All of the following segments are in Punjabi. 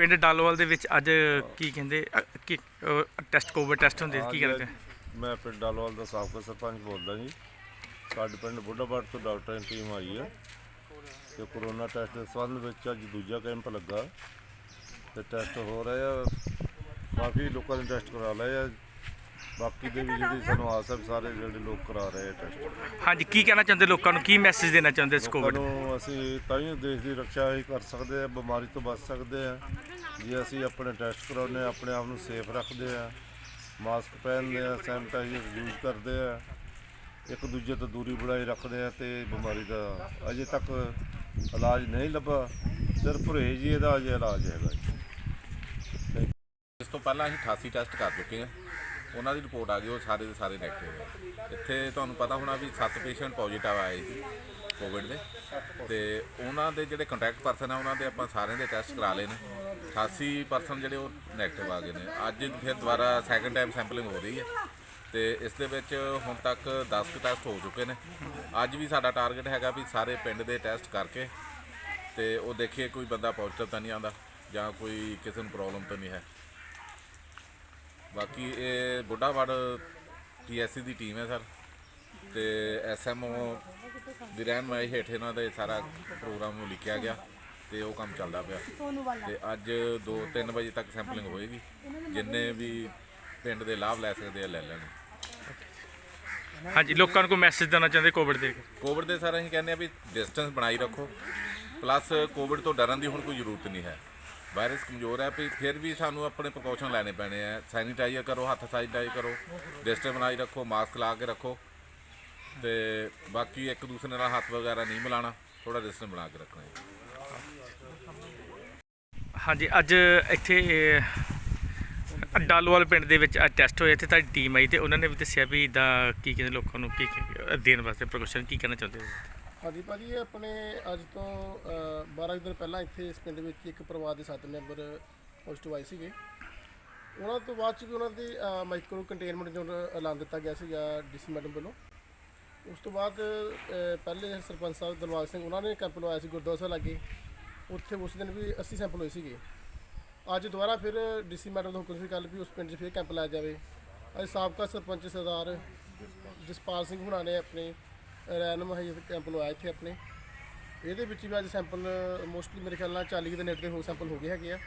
ਪਿੰਡ ਡਾਲੋਵਾਲ ਦੇ ਵਿੱਚ ਅੱਜ ਕੀ ਕਹਿੰਦੇ ਅ, ਕੀ ਟੈਸਟ ਕੋਵਿਡ ਟੈਸਟ ਹੁੰਦੇ ਕੀ ਹਾਂਜੀ, ਕਰਦੇ ਮੈਂ ਪਿੰਡ ਡਾਲੋਵਾਲ ਦਾ ਸਾਬਕਾ ਸਰਪੰਚ ਬੋਲਦਾ ਜੀ। ਸਾਡੇ ਪਿੰਡ ਬੁੱਢਾਬਾੜ ਤੋਂ ਡਾਕਟਰਾਂ ਦੀ ਟੀਮ ਆਈ ਹੈ ਤੇ ਕੋਰੋਨਾ ਟੈਸਟ ਦੇ ਸੰਬੰਧ ਵਿੱਚ ਅੱਜ ਦੂਜਾ ਕੈਂਪ ਲੱਗਾ। ਤੇ ਟੈਸਟ ਹੋ ਰਹੇ ਆ। ਕਾਫੀ ਲੋਕਾਂ ਨੇ ਟੈਸਟ ਕਰਾ ਲਏ ਆ। ਬਾਕੀ ਦੇ ਵੀ ਜਿਹੜੀ ਸਾਨੂੰ ਆਸ ਹੈ ਵੀ ਸਾਰੇ ਜਿਹੜੇ ਲੋਕ ਕਰਾ ਰਹੇ ਆ ਟੈਸਟ ਹਾਂਜੀ ਕੀ ਕਹਿਣਾ ਚਾਹੁੰਦੇ ਲੋਕਾਂ ਨੂੰ? ਕੀ ਮੈਸੇਜ ਦੇਣਾ ਚਾਹੁੰਦੇ ਇਸ ਲੋਕਾਂ ਕੋਵਿਡ ਨੂੰ ਅਸੀਂ ਤਾਂ ਹੀ ਦੇਸ਼ ਦੀ ਰੱਖਿਆ ਹੀ ਕਰ ਸਕਦੇ ਆ ਬਿਮਾਰੀ ਤੋਂ ਬਚ ਸਕਦੇ ਆ। ਜੇ ਅਸੀਂ ਆਪਣੇ ਟੈਸਟ ਕਰਾਉਂਦੇ ਆ ਆਪਣੇ ਆਪ ਨੂੰ ਸੇਫ ਰੱਖਦੇ ਆ ਮਾਸਕ ਪਹਿਨਦੇ ਆ ਸੈਨੀਟਾਈਜ਼ਰ ਯੂਜ਼ ਕਰਦੇ ਆ ਇੱਕ ਦੂਜੇ ਤੋਂ ਦੂਰੀ ਬਣਾਈ ਰੱਖਦੇ ਆ ਤੇ ਬਿਮਾਰੀ ਦਾ ਅਜੇ ਤੱਕ ਇਲਾਜ ਨਹੀਂ ਲੱਭਾ। ਸਿਰਫ ਪਰਹੇਜ਼ ਹੀ ਇਹਦਾ ਅਜੇ ਇਲਾਜ ਹੈਗਾ ਜੀ। ਇਸ ਤੋਂ ਪਹਿਲਾਂ ਅਸੀਂ 88 ਟੈਸਟ ਕਰ ਚੁੱਕੇ ਹਾਂ। ਉਹਨਾਂ ਦੀ ਰਿਪੋਰਟ ਆ ਗਈ, ਉਹ ਸਾਰੇ ਦੇ ਸਾਰੇ ਨੈਗੇਟਿਵ ਹੈ ਇੱਥੇ ਤੁਹਾਨੂੰ ਪਤਾ ਹੋਣਾ ਵੀ 7 ਪੇਸ਼ੈਂਟ ਪੋਜ਼ਿਟਿਵ ਆਏ ਸੀ ਕੋਵਿਡ ਦੇ। ਤੇ ਉਹਨਾਂ ਦੇ ਜਿਹੜੇ ਕੰਟੈਕਟ ਪਰਸਨ ਆ, ਉਹਨਾਂ ਦੇ ਆਪਾਂ ਸਾਰਿਆਂ ਦੇ ਟੈਸਟ ਕਰਾ ਲਏ ਨੇ। 88 ਪਰਸਨ ਜਿਹੜੇ ਉਹ ਨੈਗੇਟਿਵ ਆ ਗਏ ਨੇ। ਅੱਜ ਫਿਰ ਦੁਬਾਰਾ ਸੈਕੰਡ ਟਾਈਮ ਸੈਂਪਲਿੰਗ ਹੋ ਰਹੀ ਹੈ। ਤੇ ਇਸ ਦੇ ਵਿੱਚ ਹੁਣ ਤੱਕ 10 ਟੈਸਟ ਹੋ ਚੁੱਕੇ ਨੇ। ਅੱਜ ਵੀ ਸਾਡਾ ਟਾਰਗੇਟ ਹੈਗਾ ਵੀ ਸਾਰੇ ਪਿੰਡ ਦੇ ਟੈਸਟ ਕਰਕੇ ਤੇ ਉਹ ਦੇਖੀਏ ਕੋਈ ਬੰਦਾ ਪੋਜ਼ਿਟਿਵ ਤਾਂ ਨਹੀਂ ਆਉਂਦਾ ਜਾਂ ਕੋਈ ਕਿਸੇ ਨੂੰ ਪ੍ਰੋਬਲਮ ਤਾਂ ਨਹੀਂ ਹੈ। ਬਾਕੀ ਇਹ ਬੁੱਢਾਵੜ ਟੀਐਸਸੀ ਦੀ ਟੀਮ ਹੈ ਸਰ ਤੇ ਐਸਐਮਓ ਦੀ ਰਹਿਨਮਾਈ ਹੇਠ ਇਹਨਾਂ ਦੇ ਸਾਰਾ ਪ੍ਰੋਗਰਾਮ ਨੂੰ ਲਿਖਿਆ ਗਿਆ ਤੇ ਉਹ ਕੰਮ ਚੱਲਦਾ ਪਿਆ। ਤੇ ਅੱਜ 2-3 ਵਜੇ ਤੱਕ ਸੈਂਪਲਿੰਗ ਹੋਏਗੀ। ਜਿੰਨੇ ਵੀ ਪਿੰਡ ਦੇ ਲਾਭ ਲੈ ਸਕਦੇ ਆ ਲੈ ਲੈਣ। ਹਾਂਜੀ ਲੋਕਾਂ ਨੂੰ ਕੋਈ ਮੈਸੇਜ ਦੇਣਾ ਚਾਹੁੰਦੇ ਕੋਵਿਡ ਦੇ ਕੋਵਿਡ ਦੇ ਸਰ ਅਸੀਂ ਕਹਿੰਦੇ ਆ ਵੀ ਡਿਸਟੈਂਸ ਬਣਾਈ ਰੱਖੋ। ਪਲੱਸ ਕੋਵਿਡ ਤੋਂ ਡਰਨ ਦੀ ਹੁਣ ਕੋਈ ਜ਼ਰੂਰਤ ਨਹੀਂ ਹੈ। ਵਾਇਰਸ ਕਮਜ਼ੋਰ ਹੈ ਵੀ ਫਿਰ ਵੀ ਸਾਨੂੰ ਆਪਣੇ ਪ੍ਰੀਕਾਸ਼ਨ ਲੈਣੇ ਪੈਣੇ ਆ। ਸੈਨੀਟਾਈਜ਼ਰ ਕਰੋ ਹੱਥ ਸੈਨੀਟਾਈਜ਼ ਕਰੋ ਡਿਸਟੈਂਸ ਬਣਾਈ ਰੱਖੋ ਮਾਸਕ ਲਾ ਕੇ ਰੱਖੋ। ਤੇ ਬਾਕੀ ਇੱਕ ਦੂਸਰੇ ਨਾਲ ਹੱਥ ਵਗੈਰਾ ਨਹੀਂ ਮਿਲਾਣਾ ਥੋੜਾ ਡਿਸਟੈਂਸ ਬਣਾ ਕੇ ਰੱਖਣਾ ਹਾਂਜੀ ਅੱਜ ਇੱਥੇ ਅ, ਡਾਲੋਵਾਲ ਪਿੰਡ ਦੇ ਵਿੱਚ ਅੱਜ ਟੈਸਟ ਹੋਇਆ ਇੱਥੇ ਤੁਹਾਡੀ ਟੀਮ ਆਈ ਤੇ ਉਹਨਾਂ ਨੇ ਵੀ ਦੱਸਿਆ ਵੀ ਇਦਾਂ ਕੀ ਕਹਿੰਦੇ ਲੋਕਾਂ ਨੂੰ ਕੀ ਦੇਣ ਵਾਸਤੇ ਪ੍ਰੀਕਾਸ਼ਨ ਕੀ ਕਹਿਣਾ ਚਾਹੁੰਦੇ ਹੋ? ਹਾਂਜੀ ਭਾਜੀ ਇਹ ਆਪਣੇ ਅੱਜ ਤੋਂ ਅ, 12 ਕੁ ਦਿਨ ਪਹਿਲਾਂ ਇੱਥੇ ਇਸ ਪਿੰਡ ਵਿੱਚ ਇੱਕ ਪਰਿਵਾਰ ਦੇ 7 ਮੈਂਬਰ ਪੋਜ਼ਿਟਿਵ ਆਏ ਸੀਗੇ। ਉਹਨਾਂ ਤੋਂ ਬਾਅਦ ਚ ਵੀ ਉਹਨਾਂ ਦੀ ਮਾਈਕਰੋ ਕੰਟੇਨਮੈਂਟ ਜ਼ੋਨ ਐਲਾਨ ਦਿੱਤਾ ਗਿਆ ਸੀਗਾ ਡੀਸੀ ਮੈਡਮ ਵੱਲੋਂ। ਉਸ ਤੋਂ ਬਾਅਦ ਅ, ਪਹਿਲੇ ਸਰਪੰਚ ਸਾਹਿਬ ਦਲਵਾਗ ਸਿੰਘ ਉਹਨਾਂ ਨੇ ਕੈਂਪ ਲਵਾਇਆ ਸੀ ਗੁਰਦੁਆਰਾ ਸਾਹਿਬ ਲਾਗੇ। ਉੱਥੇ ਉਸ ਦਿਨ ਵੀ 80 ਸੈਂਪਲ ਹੋਏ ਸੀਗੇ। ਅੱਜ ਦੁਬਾਰਾ ਫਿਰ ਡੀਸੀ ਮੈਡਮ ਦਾ ਹੁਕਮ ਸੀ ਕੱਲ੍ਹ ਵੀ ਉਸ ਪਿੰਡ 'ਚ ਫਿਰ ਕੈਂਪ ਲਾਇਆ ਜਾਵੇ। ਅੱਜ ਸਾਬਕਾ ਸਰਪੰਚ ਸਰਦਾਰ ਜਸਪਾਲ ਸਿੰਘ ਹੁਣਾਂ ਨੇ ਆਪਣੇ ਰੈਨਮ ਕੈਂਪ ਲਵਾਇਆ ਇੱਥੇ ਆਪਣੇ। ਇਹਦੇ ਵਿੱਚ ਵੀ ਅੱਜ ਸੈਂਪਲ ਮੋਸਟਲੀ ਮੇਰੇ ਖਿਆਲ ਨਾਲ 40 ਦੇ ਨੇੜੇ ਹੋਰ ਸੈਂਪਲ ਹੋ ਗਏ ਹੈਗੇ ਆ।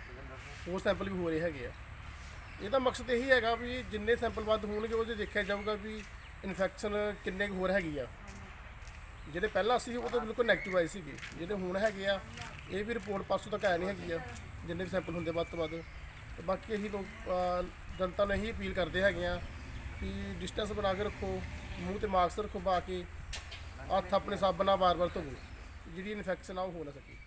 ਹੋਰ ਸੈਂਪਲ ਵੀ ਹੋ ਰਹੇ ਹੈਗੇ ਆ। ਇਹਦਾ ਮਕਸਦ ਇਹੀ ਹੈਗਾ ਵੀ ਜਿੰਨੇ ਸੈਂਪਲ ਵੱਧ ਹੋਣਗੇ ਉਹਦੇ ਦੇਖਿਆ ਜਾਊਗਾ ਵੀ ਇਨਫੈਕਸ਼ਨ ਕਿੰਨੇ ਕੁ ਹੋਰ ਹੈਗੀ ਆ। ਜਿਹੜੇ ਪਹਿਲਾਂ ਸੀ, ਉਹ ਤਾਂ ਬਿਲਕੁਲ ਨੈਗੇਟਿਵ ਆਏ ਸੀਗੇ। ਜਿਹੜੇ ਹੁਣ ਹੈਗੇ ਆ, ਇਹ ਵੀ ਰਿਪੋਰਟ ਪਾਸੋਂ ਤੱਕ ਆਇਆ ਨਹੀਂ ਹੈਗੀ ਆ, ਜਿੰਨੇ ਵੀ ਸੈਂਪਲ ਹੁੰਦੇ ਵੱਧ ਤੋਂ ਵੱਧ। ਤੇ ਬਾਕੀ ਅਸੀਂ ਲੋਕ ਜਨਤਾ ਨੂੰ ਇਹੀ ਅਪੀਲ ਕਰਦੇ ਹੈਗੇ ਆ ਕਿ ਡਿਸਟੈਂਸ ਬਣਾ ਕੇ ਰੱਖੋ, ਮੂੰਹ ਤੇ ਮਾਸਕ ਰੱਖੋ ਪਾ ਕੇ। ਹੱਥ ਆਪਣੇ ਸਾਬਣ ਨਾਲ ਵਾਰ-ਵਾਰ ਧੋਵੋ। ਜਿਹੜੀ ਇਨਫੈਕਸ਼ਨ ਆ ਉਹ ਹੋ ਨਾ ਸਕੇ।